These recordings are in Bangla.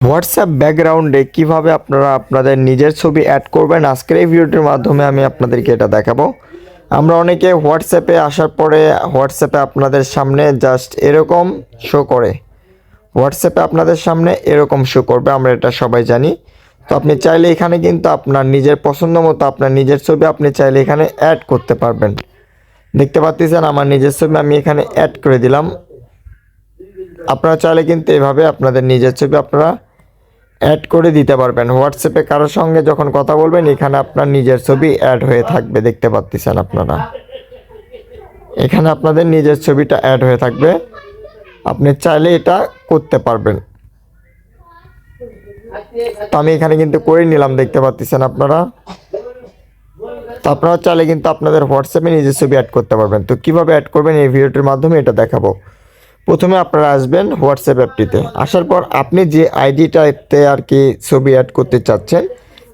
হোয়াটসঅ্যাপ ব্যাকগ্রাউন্ডে কীভাবে আপনারা আপনাদের নিজের ছবি অ্যাড করবেন, আজকের এই ভিডিওটির মাধ্যমে আমি আপনাদেরকে এটা দেখাবো। আমরা অনেকে হোয়াটসঅ্যাপে আসার পরে হোয়াটসঅ্যাপে আপনাদের সামনে জাস্ট এরকম শো করে। হোয়াটসঅ্যাপে আপনাদের সামনে এরকম শো করবে, আমরা এটা সবাই জানি। তো আপনি চাইলে এখানে কিন্তু আপনার নিজের পছন্দ মতো আপনার নিজের ছবি আপনি চাইলে এখানে অ্যাড করতে পারবেন। দেখতে পাচ্ছেন আমার নিজের ছবি আমি এখানে অ্যাড করে দিলাম। আপনারা চাইলে কিন্তু এভাবে আপনাদের নিজের ছবি আপনারা অ্যাড করে দিতে পারবেন। হোয়াটসঅ্যাপে কারোর সঙ্গে যখন কথা বলবেন, এখানে আপনার নিজের ছবি অ্যাড হয়ে থাকবে, দেখতে পাচ্ছেন আপনারা। এখানে আপনাদের নিজের ছবিটা অ্যাড হয়ে থাকবে। আপনি চাইলে এটা করতে পারবেন। তো আমি এখানে কিন্তু করে নিলাম, দেখতে পাচ্ছেন আপনারা। তো আপনারা চাইলে কিন্তু আপনাদের হোয়াটসঅ্যাপে নিজের ছবি অ্যাড করতে পারবেন। তো কীভাবে অ্যাড করবেন, এই ভিডিওটির মাধ্যমে এটা দেখাবো। প্রথমে আপনারা আসবেন হোয়াটসঅ্যাপ অ্যাপটিতে। আসার পর আপনি যে আইডিটাতে আর কি ছবি অ্যাড করতে চাচ্ছেন,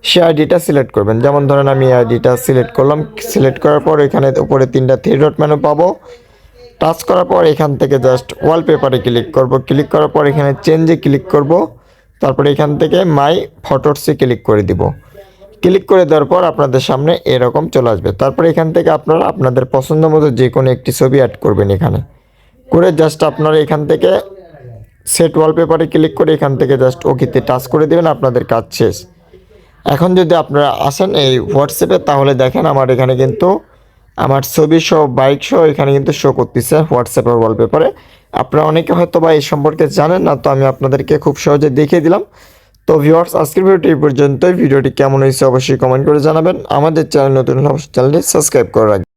সে আইডিটা সিলেক্ট করবেন। যেমন ধরেন আমি আইডিটা সিলেক্ট করলাম সিলেক্ট করার পর এখানে উপরে তিনটা থ্রি ডট মেনু পাবো। টাচ করার পর এখান থেকে জাস্ট ওয়ালপেপারে ক্লিক করব। ক্লিক করার পর এখানে চেঞ্জে ক্লিক করব। তারপরে এখান থেকে মাই ফটোসে ক্লিক করে দিব। ক্লিক করে দেওয়ার পর আপনাদের সামনে এরকম চলে আসবে। তারপরে এখান থেকে আপনারা আপনাদের পছন্দ মতো যে কোনো একটি ছবি অ্যাড করবেন এখানে। করে জাস্ট আপনারা এখান থেকে সেট ওয়ালপেপারে ক্লিক করে এখান থেকে জাস্ট ওকেতে টাচ করে দেবেন, আপনাদের কাজ শেষ। এখন যদি আপনারা আসেন এই হোয়াটসঅ্যাপে তাহলে দেখেন আমার এখানে কিন্তু আমার ছবি সহ বাইক সহ এখানে কিন্তু শো করতেছে হোয়াটসঅ্যাপের ওয়ালপেপারে আপনারা অনেকে হয়তো বা এই সম্পর্কে জানেন না, তো আমি আপনাদেরকে খুব সহজে দেখিয়ে দিলাম। তো ভিউয়ার্স আজকের ভিডিওটি এই পর্যন্তই। ভিডিওটি কেমন হয়েছে অবশ্যই কমেন্ট করে জানাবেন। আমাদের চ্যানেল নতুন চ্যানেলটি সাবস্ক্রাইব করে রাখবেন।